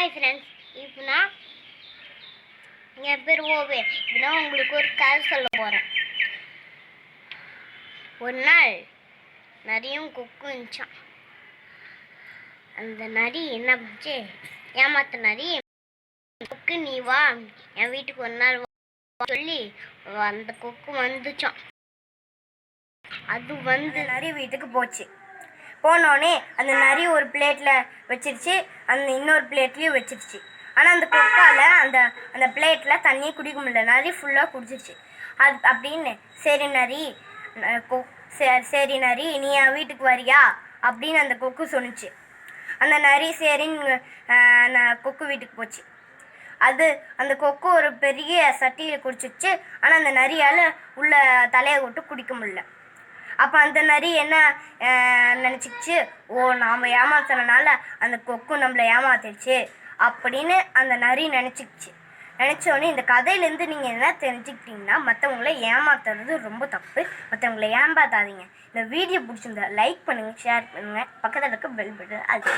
Hi friends இப்போனா என் பேர் ஓவே. இப்போனா உங்களுக்கு ஒரு கதை சொல்ல போகிறேன் ஒரு நாள் நரியும் கொக்கு இருந்துச்சான் அந்த நரி என்ன பண்ணுச்சு? ஏமாத்த நரி கொக்கு நீ வா. என் வீட்டுக்கு ஒரு நாள் வா. சொல்லி அந்த கொக்கு வந்துச்சான். அது வந்து நரி வீட்டுக்கு போச்சு. போனோடனே அந்த நரி ஒரு பிளேட்டில் வச்சிருச்சு அந்த இன்னொரு பிளேட்லேயும் வச்சிருச்சு. ஆனால் அந்த கொக்கால் அந்த அந்த பிளேட்டில் தண்ணியே குடிக்க முடியல. நரி ஃபுல்லாக குடிச்சிருச்சு. அது அப்படின்னு சரி நரி கொ சே- சரி நரி நீ என் வீட்டுக்கு வரியா? அப்படின்னு அந்த கொக்கு சொன்னிச்சு. அந்த நரி சரின்னு கொக்கு வீட்டுக்கு போச்சு. அது அந்த கொக்கு ஒரு பெரிய சட்டியில் குடிச்சிச்சு ஆனால் அந்த நரியால் உள்ள தலையை விட்டு குடிக்க முடியல. அப்போ அந்த நரி என்ன நினச்சிக்கிச்சு? ஓ நாம் ஏமாத்தினால அந்த கொக்கு நம்மளை ஏமாத்திடுச்சு அப்படின்னு அந்த நரி நினச்சிக்கிச்சு. நினச்சோடனே இந்த கதையிலேருந்து நீங்கள் என்ன தெரிஞ்சுக்கிட்டீங்கன்னா மற்றவங்கள ஏமாத்துறது ரொம்ப தப்பு. மற்றவங்கள ஏமாத்தாதீங்க. இந்த வீடியோ பிடிச்சிருந்தா லைக் பண்ணுங்கள் ஷேர் பண்ணுங்கள் பக்கத்தில் இருக்க பெல் பட்டன் அது